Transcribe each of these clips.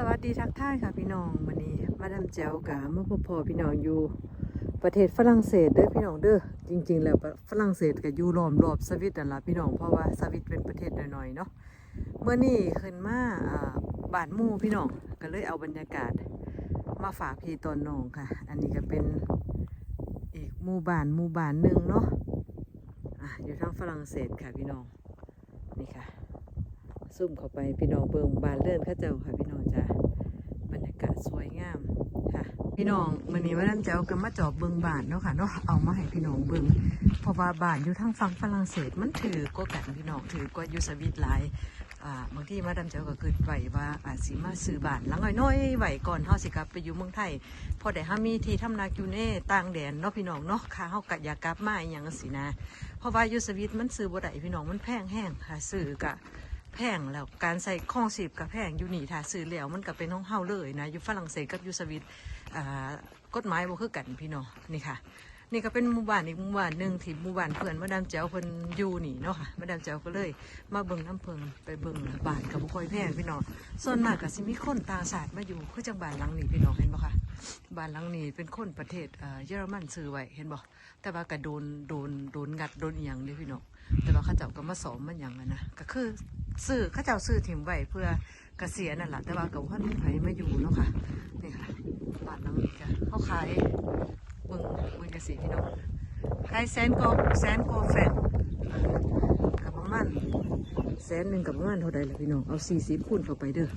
สวัสดีทักทายค่ะพี่น้องวันนี้มาดามแจ๋วกับเมื่อพบพอพี่น้องอยู่ ประเทศฝรั่งเศสเด้อพี่น้องเด้อจริง ๆ แล้วฝรั่งเศสก็อยู่ล้อมรอบสวิตนั่นล่ะพี่น้องเพราะว่าสวิตเป็นประเทศน้อยๆเนาะเมื่อนี้ขึ้นมาบ้านมู่พี่น้องก็เลยเอาบรรยากาศ มาฝากพี่ตอนน้องค่ะ อันนี้ก็เป็นอีกหมู่บ้านหมู่บ้านหนึ่งเนาะอะอยู่ทางฝรั่งเศสค่ะพี่น้องนี่ค่ะซุ่มเข้าไปพี่น้องเบิงบานเลื่อนข้าเจ้าค่ะพี่น้องากาศสวยงามค่ะ พี่น้องวันนี้ว่าน้ำเจ้าก็มาจอบเบิงบานเนาะค่ะเนาะเอามาให้พี่น้องเบิงเพราะว่าบานอยู่ทางฝั่งฝรั่งเศสมันถือกว่ากันพี่น้องถือกว่าอยู่สวิตหลายอ่าบางที่มาดาเจ้าก็คือไหวว่าอาจสิมาซื้อบานหลังน้อยๆไหวก่อนเฮาสิกลับไปอยู่เมืองไทย พอได้เฮามีที่ทำนาอยู่ในต่างแดนเนาะพี่น้องเนาะค่ะเฮาก็อยากกลับมาอย่างจังซี่นะ เพราะว่าอยู่สวิตมันซื้อบ่ได้พี่น้องมันแพงแห้งค่ะซื้อกะ พงแล้วการใส่ข้องสีบกับแพงอยู่นี่ถ้าซื้อแล้วมันก็เป็นของเฮาเลยนะอยู่ฝรั่งเศสกับอยู่สวิตกฎหมายบ่คือกันพี่น้องนี่ค่ะ นี่ก็เป็นหมู่บ้านอีกหมู่บ้านหนึ่งที่หมู่บ้านเพื่อนมาดามแจ๋วเพิ่นอยู่นี่เนาะค่ะมาดามแจ๋วก็เลย มาเบิ่งน้ำเพิงไปเบิ่งบ้านกับบ่ค่อยแพงพี่น้องส่วนมากก็สิมีคนต่างชาติมาอยู่คือจังบ้านหลังนี้พี่น้องเห็นบ่คะบ้านหลังนี้เป็นคนประเทศเยอรมันซื้อไว้เห็นบ่แต่ว่าก็โดนโดนโดนงัดโดนอีหยังเด้พี่น้องแต่ว่าเขาเจ้าก็มาสอมมันหยังนะก็คือ ซื้อข้าเจ้าซื้อถิ่มไว้เพื่อเกษียณนั่นแหละแต่ว่ากับว่ามีไผมาอยู่เนาะค่ะนี่ค่ะบ้านหลังนี้จ้ะเขาขายเบิ่งเบิ่งเกษตรพี่น้องขายแสนโกแสนโกแฟนกับประมาณแสนหนึ่งกับประมาณเท่าใดล่ะพี่น้องเอาสี่สิบคูณเข้าไปเด้อ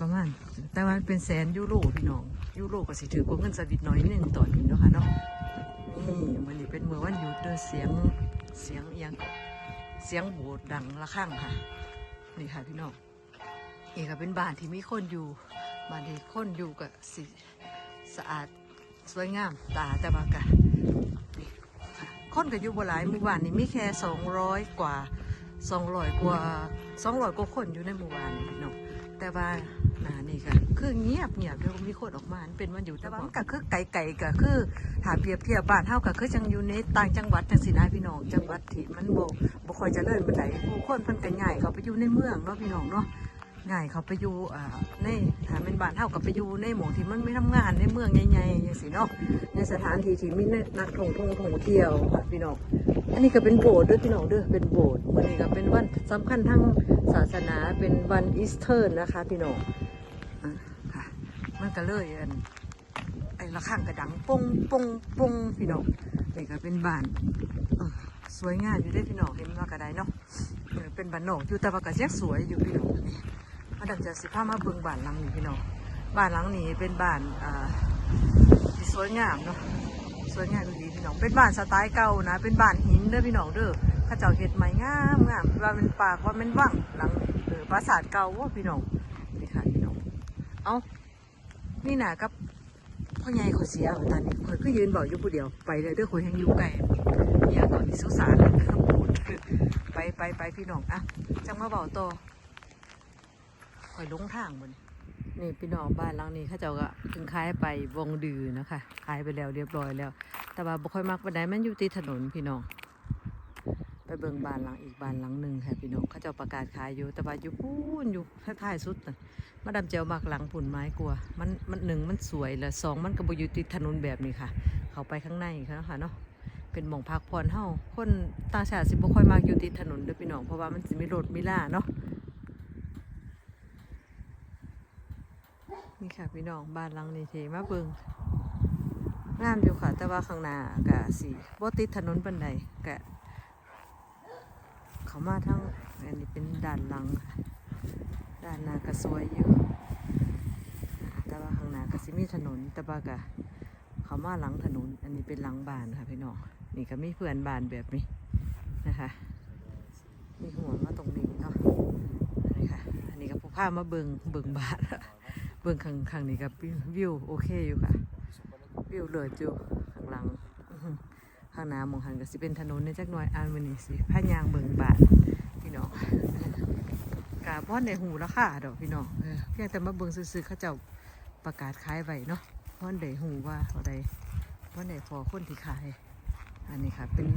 ประมาณแต่ว่าเป็นแสนยูโรพี่น้องยูโรก็สิถือกว่าเงินสวิตน้อยหนึ่งต่อนี้เนาะค่ะเนาะนี่วันนี้เป็นเมื่อวันหยุดเด้อเสียงเสียงเอียงเสียงโบสถ์ดังระฆังค่ะ นี่ค่ะพี่น้องนี่ก็เป็นบ้านที่มีคนอยู่ บ้านที่คนอยู่ก็สิสะอาดสวยงามตาแต่บากะนี่ค่ะคนก็อยู่บ่หลายหมู่บ้านนี่มีแค่สองร้อยกว่าสองร้อยกว่าสองร้อยกว่าคนอยู่ในหมู่บ้านนี่พี่น้อง แต่ว่าหนานี่ค่ะคือเงียบเงียบเดี๋ยวมีคนออกมาเป็นวันอยู่แต่ว่ามันก็คือไก่ไก่ก็คือหาเปรียบเทียบบ้านเท่ากับคือจังอยู่ในต่างจังหวัดจังสินาพี่น้องจังหวัดที่มันโบบ่คอยจะเลื่อนปานใดผู้คนเพิ่นก็ง่ายเขาไปอยู่ในเมืองเนาะพี่น้องเนาะ ง่ายเขาไปอยู่ในถ้าเป็นบ้านเฮาก็ไปอยู่ในหมู่ที่มันไม่ทำงานในเมืองใหญ่ๆจังซี่เนาะในสถานที่ที่มีนักท่องท่องท่องเที่ยวค่ะพี่น้องอันนี้ก็เป็นโบสถ์ด้วยพี่น้องเด้อเป็นโบสถ์วันนี้ก็เป็นวันสำคัญทางศาสนาเป็นวันอีสเตอร์นะคะพี่น้องค่ะมันก็เลยอันไอ้ระฆังกระดังปงปงปงพี่น้องนี่ก็เป็นบ้านสวยงามอยู่ได้พี่น้องเห็นว่ากระไดเนาะเออเป็นบ้านนอกอยู่แต่ว่ากระเสียสวยอยู่พี่น้องนี่ มาดังจะสิพามาเบิ่งบ้านหลังนี้พี่น้องบ้านหลังนี้เป็นบ้านอ่าที่สวยงามเนาะสวยงามดีพี่น้องเป็นบ้านสไตล์เก่านะ เป็นบ้านหินเด้อพี่น้องเด้อข้าเจ้าเฮ็ดใหม่งามงามว่าเป็นปากว่าเป็นว่างหลังเออปราสาทเก่าว่าพี่น้องนี่ค่ะพี่น้องเอานี่หน่ะกับพ่อใหญ่ขอยเสียตอนนี้ข่อยก็ยืนบอกอยู่ผู้เดียวไปเลยเด้อข่อยยังอยู่ไกลเนี่ยก่อนที่สุสานนะครับพูดไปไปไปพี่น้องอะจังมาเบาต่ อคอยลงทางบนนี่พี่น้องบ้านหลังนี้เขาเจ้าก็เพิ่งขายไปวงดือนะคะขายไปแล้วเรียบร้อยแล้ว แต่ว่าบ่ค่อยมักปานมันอยู่ติดถนนพี่น้อง ไปเบิ่งบ้านหลังอีกบ้านหลังหนึ่งค่ะพี่น้องเขาเจ้าประกาศขายอยู่ แต่ว่าอยู่พูนอยู่ท้ายสุดนะมาดามเจียวมักหลังผุนไม้กลัว มันมันหนึ่งมันสวยและสองมันก็บ่อยู่ติดถนนแบบนี้ค่ะ เขาไปข้างในค่ะเนาะเป็นหม่องพักผ่อนเฮาคนต่างชาติสิบ่ค่อยมักอยู่ติดถนนเด้อพี่น้องเพราะว่ามันสิมีรถมีล่าเนาะ นี่ค่ะพี่น้องบ้านหลังนี้เทมาเบิงงามอยู่ค่ะ แต่ว่าข้างหน้าก็สิบ่ติดถนนปานใดก็เขามาทั้งอันนี้เป็นด้านหลังค่านหน้าก็สวยอยู่แต่ว่าข้างหน้าก็สิมีถนน แต่ว่าก็เขามาหลังถนน อันนี้เป็นหลังบ้านค่ะพี่น้องนี่ก็มีเพื่อนบ้านแบบนี้นะคะ มีหัวมาตรงนี้เนาะนี่ค่ะ อันนี้ก็พกผ้ามาเบิงเบิงบ้าน เบิงข้างข้างนี้ก็วิวโอเคอยู่ค่ะ วิวเลิศอยู่ข้างหลังข้างหน้ามองหันก็สิเป็นถนนในจักหน่อยอันวันนี้สิพายางเบิงบานพี่น้องกาพ่อนในหูราคาดอกพี่น้องเพียงแต่มาเบิงซื้อๆเขาเจ้าประกาศขายไว้เนาะพ่อนได้หูว่าเท่าใดพ่อนได้พอคนที่ขาย อันนี้ค่ะเป็น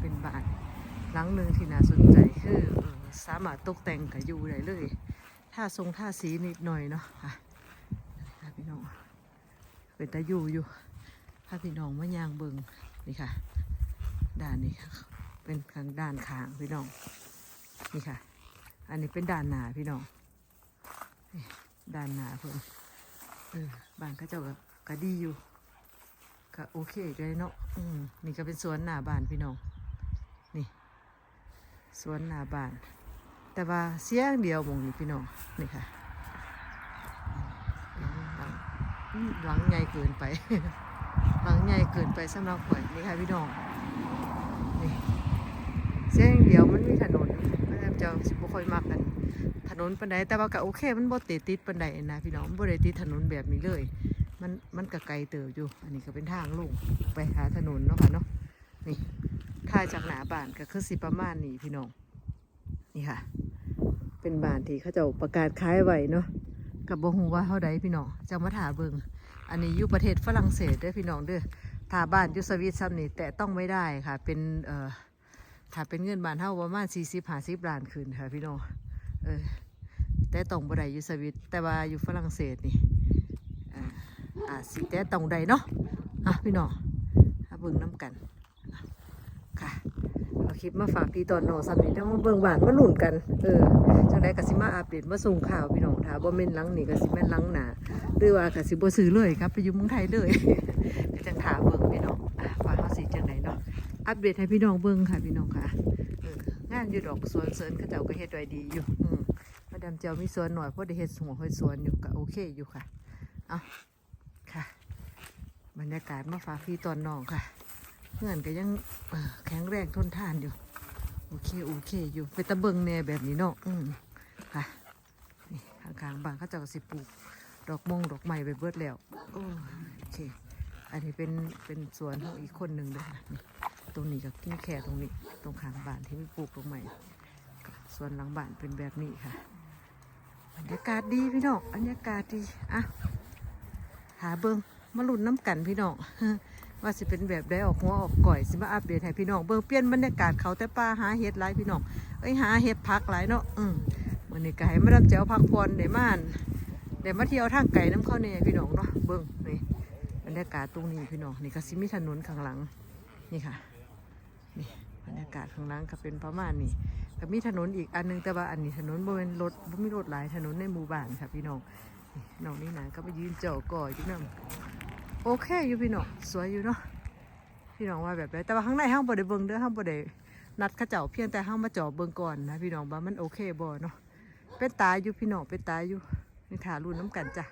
เป็นบานหลังหนึ่งที่น่าสนใจคือสามารถตกแต่งกับอยู่ได้เลย ถ้าทรงท่าสีนิดหน่อยเนาะค่ะ เป็นตาอยู่อยู่พาพี่น้องมายางเบิงนี่ค่ะด้านนี้ค่ะเป็นข้างด้านขางพี่น้องนี่ค่ะ อันนี้เป็นด้านหนาพี่น้องนี่านหนาเพิ่นเออบ้านเขาเจ้าก็กดีอยู่ก็โอเคเลยเนาะอืมนี่ก็เป็นสวนหน้าบ้านพี่น้องนี่สวนหน้าบ้าน แต่ว่าเสียงเดียวมองนี้พี่น้องนี่ค่ะหลังหลังอืม หลังใหญ่เกินไป หลังใหญ่เกินไปสำหรับข่อยนี่ค่ะพี่น้องนี่เสียงเดียวมันมีถนนมันจะสิบ่ค่อยมักกัน ถนนปันใดแต่ว่าก็โอเค มันบ่ติดติดปันใดนะพี่น้องบ่ได้ติดถนนแบบนี้เลย มันมันก็ไกลเติบอยู่ อันนี้ก็เป็นทางลงไปหาถนนเนาะค่ะเนาะนี่ถ่ายจากหนาบานก็คือสิประมาณนี้พี่น้องนี่ค่ะ เป็นบานที่เขาจะประกาศขายไว้เนาะ กับบ่ฮูว่าเท่าใดพี่น้องจะมาถาเบิงอันนี้อยู่ประเทศฝรั่งเศสด้อพี่น้องเด้อถาบ้านอยู่สวิตซัมนี่แต่ต้องไม่ได้ค่ะ เป็นเอ่อถ้าเป็นเงินบาทเท่าประมาณ40 50ล้านคืนค่ะพี่น้องเออแต่ต้องบ่ได้อยู่สวิตแต่ว่าอยู่ฝรั่งเศสนี่อ่าอ่าสิแต่ต้องได้เนาะอะพี่น้องถ้าเบิ่งน้ำกันค่ะ เอาคลิปมาฝากพี่ตอนน้องสามีทั้งเบิ่งบานมาหนุนกัน เออจังไดกสิมาอัปเดตมาส่งข่าวพี่น้องถ้าบ่แม่นลังนี่กสิแม่นลังหนาหรือว่ากสิบ่ซื้อเลยครับ ไปอยู่เมืองไทยเลยก็จังถามเบิ่งพี่น้องอะว่าเฮาสิจังไดเนาะอัปเดตให้พี่น้องเบิ่งค่ะพี่น้องค่ะงานอยู่ดอกสวนเสริญเขาเจ้าก็เฮ็ดไว้ดีอยู่มาดามเจ้ามีสวนหน่อยเพราะได้เฮ็ดหัวเฮ็ดสวนอยู่ก็โอเคอยู่ค่ะเอาค่ะ บรรยากาศมาฝากพี่ตอนน้องค่ะ เพื่อนก็ยังแข็งแรงทนทานอยู่ โอเค โอเค อยู่ไปตะเบิงแน่แบบนี้เนาะอืมค่ะนี่ข้างๆบานเขาเจะสิปลูก ดอกมงดอกไม้ไปเบิดแล้วโอเค อันนี้เป็นเป็นสวนของอีกคนหนึ่งด้วยนะนี่ตรงนี้กับนี่แค่ตรงนี้ ตรงข้างบ้านที่ไม่ปลูกดอกไม้สวนหลังบ้านเป็นแบบนี้ค่ะบรรยากาศดีพี่น้องบรรยากาศดีอะหาเบิงมาหลุ้นน้ำกันพี่น้อง ว่าสิเป็นแบบได้ออกหัวออกก่อยสิมาอัปเดตให้พี่น้องเบิ่งเปลี่ยนบรรยากาศเขาแต่ป่าหาเห็ดหลายพี่น้องเอ้ยหาเห็ดพักหลายเนาะอืมวันนี้ก็ให้มาดำเจ้าพักผ่อนได้ม่านได้มาเที่ยวทางไก่น้ำเข้าเนี่ยพี่น้องเนาะเบิ่งนี่บรรยากาศตรงนี้พี่น้องนี่ก็สิมีถนนข้างหลังนี่ค่ะนี่บรรยากาศข้างหลังก็เป็นประมาณนี้ก็มีถนนอีกอันหนึงแต่ว่าอันนี้ถนนบ่เป็นรถบ่มีรถหลายถนนในหมู่บ้านค่ะพี่น้องน้องนี่นะก็มายืนเจาะก่อยอยู่นั่น โอเคอยู่พี่น้องสวยอยู่เนาะพี่น้องว่าแบบไรแต่ว่าข้างในห้างบ่ได้เบิ่งเด้อห้างบ่ได้นัดข้าเจ้าเพียงแต่ห้างมาจอบเบิ่งก่อนนะพี่น้องว่ามันโอเคบ่เนาะเป็นตาอยู่พี่น้องเป็นตาอยู่นี่ถ่ารุ่นน้ำกันจ้ะ